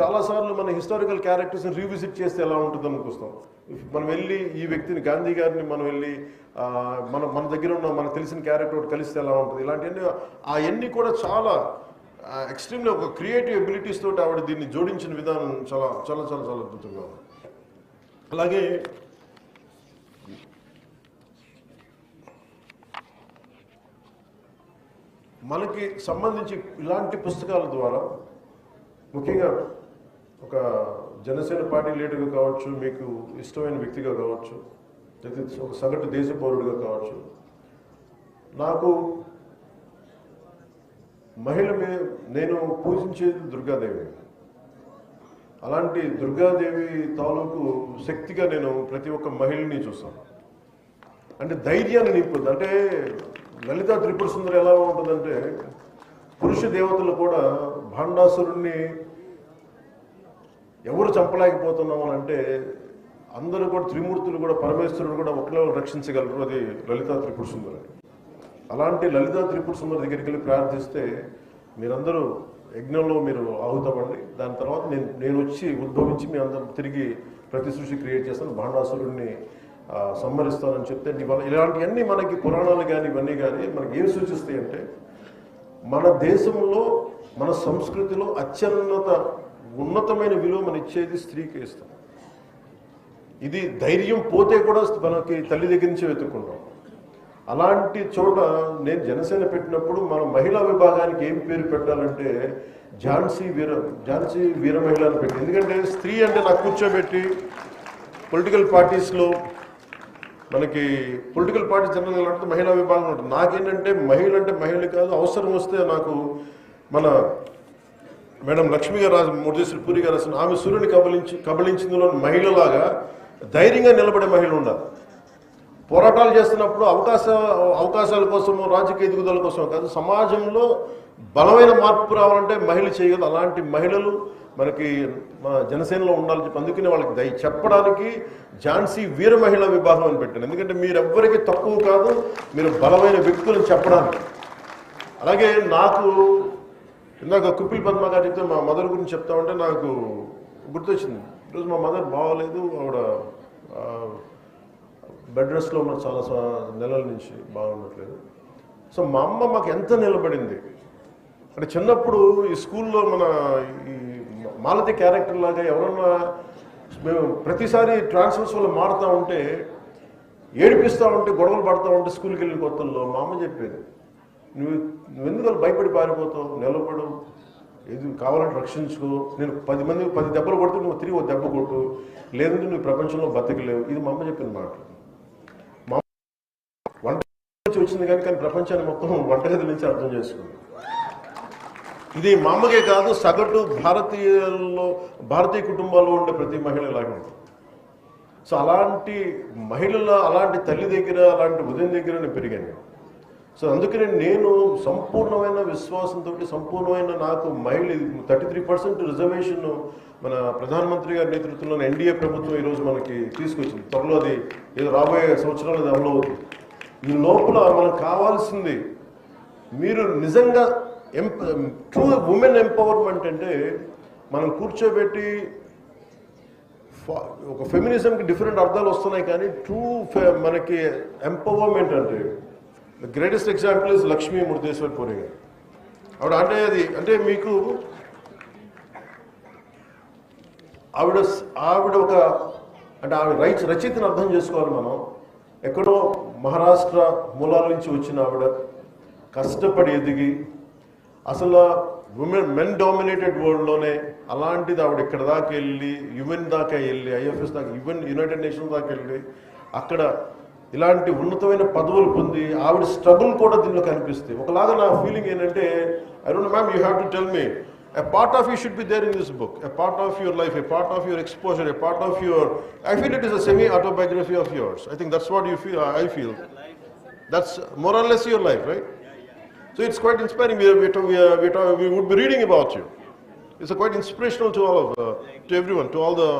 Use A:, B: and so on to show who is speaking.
A: చాలాసార్లు మన historical క్యారెక్టర్స్ని revisit చేస్తే ఎలా ఉంటుంది అనుకొస్తాం మనం వెళ్ళి ఈ వ్యక్తిని గాంధీ గారిని మనం వెళ్ళి మన మన దగ్గర ఉన్న మనకు తెలిసిన క్యారెక్టర్ ఒకటి కలిస్తే ఎలా ఉంటుంది? ఇలాంటివన్నీ అవన్నీ కూడా చాలా ఎక్స్ట్రీమ్లీ ఒక క్రియేటివ్ ఎబిలిటీస్ తోటి ఆవిడ దీన్ని జోడించిన విధానం చాలా చాలా చాలా చాలా అద్భుతంగా ఉంది. అలాగే మనకి సంబంధించి ఇలాంటి పుస్తకాల ద్వారా ముఖ్యంగా ఒక జనసేన పార్టీ లీడర్గా కావచ్చు మీకు ఇష్టమైన వ్యక్తిగా కావచ్చు లేకపోతే ఒక సగటు దేశ పౌరుడిగా కావచ్చు. నాకు మహిళ నేను పూజించేది దుర్గాదేవి. అలాంటి దుర్గాదేవి తాలూకు శక్తిగా నేను ప్రతి ఒక్క మహిళని చూస్తాను. అంటే ధైర్యాన్ని నింపుద్ది అంటే లలిత త్రిపుర సుందరి ఎలా ఉంటుందంటే పురుష దేవతలు కూడా భాండాసురుణ్ణి ఎవరు చంపలేకపోతున్నాం అంటే అందరూ కూడా త్రిమూర్తులు కూడా పరమేశ్వరుడు కూడా ఒకలో రక్షించగలరు. అది లలితా త్రిపుర సుందరి. అలాంటి లలితా త్రిపుర సుందరి దగ్గరికి వెళ్ళి ప్రార్థిస్తే మీరందరూ యజ్ఞంలో మీరు ఆహుతమండి దాని తర్వాత నేను నేను వచ్చి ఉద్భవించి మీ అందరం తిరిగి ప్రతి సృష్టి క్రియేట్ చేస్తాను. బాణాసురుడిని సంహరిస్తానని చెప్తే ఇలాంటివన్నీ మనకి పురాణాలు కానీ ఇవన్నీ కానీ మనకి ఏం సూచిస్తాయి అంటే మన దేశంలో మన సంస్కృతిలో అత్యున్నత ఉన్నతమైన విలువ మనం ఇచ్చేది స్త్రీకి ఇస్తాం. ఇది ధైర్యం పోతే కూడా మనకి తల్లి దగ్గర నుంచి వెతుక్కుంటాం. అలాంటి చోట నేను జనసేన పెట్టినప్పుడు మన మహిళా విభాగానికి ఏం పేరు పెట్టాలంటే ఝాన్సీ వీర ఝాన్సీ వీర మహిళ అని పెట్టి ఎందుకంటే స్త్రీ అంటే నాకు కూర్చోబెట్టి పొలిటికల్ పార్టీస్లో మనకి పొలిటికల్ పార్టీ జనరల్ అంటే మహిళా విభాగం ఉంటుంది నాకేంటంటే మహిళ అంటే మహిళ కాదు అవసరం వస్తే నాకు మన మేడం లక్ష్మి గారు రాజు మురదేశ్వరి పూరి గారు రాసిన ఆమె సూర్యుని కబలించి కబలించిందిలో మహిళలాగా ధైర్యంగా నిలబడే మహిళ ఉండాలి పోరాటాలు చేస్తున్నప్పుడు అవకాశ అవకాశాల కోసము రాజకీయ ఎదుగుదల కోసం కాదు సమాజంలో బలమైన మార్పు రావాలంటే మహిళ చేయగలదు అలాంటి మహిళలు మనకి మన జనసేనలో ఉండాలని చెప్పి అందుకనే వాళ్ళకి దయ చెప్పడానికి ఝాన్సీ వీర మహిళా విభాగం అని పెట్టాను ఎందుకంటే మీరు ఎవ్వరికి తక్కువ కాదు మీరు బలమైన వ్యక్తులను చెప్పడానికి. అలాగే నాకు ఇందాక కుప్పిల్ పద్మ గారు చెప్తే మా మదర్ గురించి చెప్తా ఉంటే నాకు గుర్తొచ్చింది. ఈరోజు మా మదర్ బాగాలేదు ఆవిడ బెడ్ రెస్ట్లో ఉన్న చాలా నెలల నుంచి బాగుండట్లేదు. సో మా అమ్మ మాకు ఎంత నిలబడింది? అంటే చిన్నప్పుడు ఈ స్కూల్లో మన ఈ మాలతి క్యారెక్టర్ లాగా ఎవరన్నా మేము ప్రతిసారి ట్రాన్స్ఫర్స్ వల్ల మారుతూ ఉంటే ఏడిపిస్తూ ఉంటే గొడవలు పడుతూ ఉంటే స్కూల్కి వెళ్ళిన కొత్తల్లో మా అమ్మ చెప్పేది నువ్వు నువ్వు భయపడి పారిపోతావు? నిలబడు ఏది కావాలంటే రక్షించుకో. నేను పది మంది పది దెబ్బలు కొడితే నువ్వు తిరిగి ఒక దెబ్బ కొట్టు. లేదంటే నువ్వు ప్రపంచంలో బతకలేవు. ఇది మా అమ్మ చెప్పిన మాట. మా వంట వచ్చింది కానీ కానీ ప్రపంచాన్ని మొత్తం వంటగది నుంచి అర్థం చేసుకుంది. ఇది మా అమ్మకే కాదు సగటు భారతీయుల్లో భారతీయ కుటుంబాల్లో ఉండే ప్రతి మహిళ ఇలాగే సో అలాంటి మహిళల అలాంటి తల్లి దగ్గర అలాంటి ఉదయం దగ్గర నేను పెరిగాను. సో అందుకని నేను సంపూర్ణమైన విశ్వాసంతో సంపూర్ణమైన నాకు మహిళ థర్టీ త్రీ పర్సెంట్ రిజర్వేషన్ మన ప్రధానమంత్రి గారి నేతృత్వంలో ఎన్డీఏ ప్రభుత్వం ఈరోజు మనకి తీసుకొచ్చింది. త్వరలో అది ఏదో రాబోయే సంవత్సరాలు అది అమలు అవుతుంది. ఈ లోపల మనకు కావాల్సింది మీరు నిజంగా ఎంప ట్రూ ఉమెన్ ఎంపవర్మెంట్ అంటే మనం కూర్చోబెట్టి ఒక ఫెమినిజంకి డిఫరెంట్ అర్థాలు వస్తున్నాయి కానీ ట్రూ మనకి ఎంపవర్మెంట్ అంటే the greatest example is Lakshmi Murudeshwar Puri garu ఆవిడ అంటే అది అంటే మీకు ఆవిడ ఆవిడ ఒక అంటే ఆవిడ రైట్ రచయితను అర్థం చేసుకోవాలి మనం ఎక్కడో మహారాష్ట్ర మూలాల నుంచి వచ్చిన ఆవిడ కష్టపడి ఎదిగి అసలు ఉమెన్ మెన్ డామినేటెడ్ వరల్డ్లోనే అలాంటిది ఆవిడ ఇక్కడ దాకా వెళ్ళి యుఎన్ దాకా వెళ్ళి ఐఎఫ్ఎస్ దాకా యుఎన్ యునైటెడ్ నేషన్స్ దాకా వెళ్ళి అక్కడ ఇలాంటి ఉన్నతమైన పదవులు పొంది ఆవిడ స్ట్రగుల్ కూడా దీనిలో కనిపిస్తాయి ఒకలాగా నా ఫీలింగ్ ఏంటంటే I don't ma'am you have to tell me a part of you should be there in this book a part of your life a part of your exposure a part of your i feel it is a semi autobiography of yours i think that's what you feel i feel that's more or less your life right so it's quite inspiring we, are, we, are, we, are, we, are, we would be reading about you it's a quite inspirational to all of uh, to everyone to all the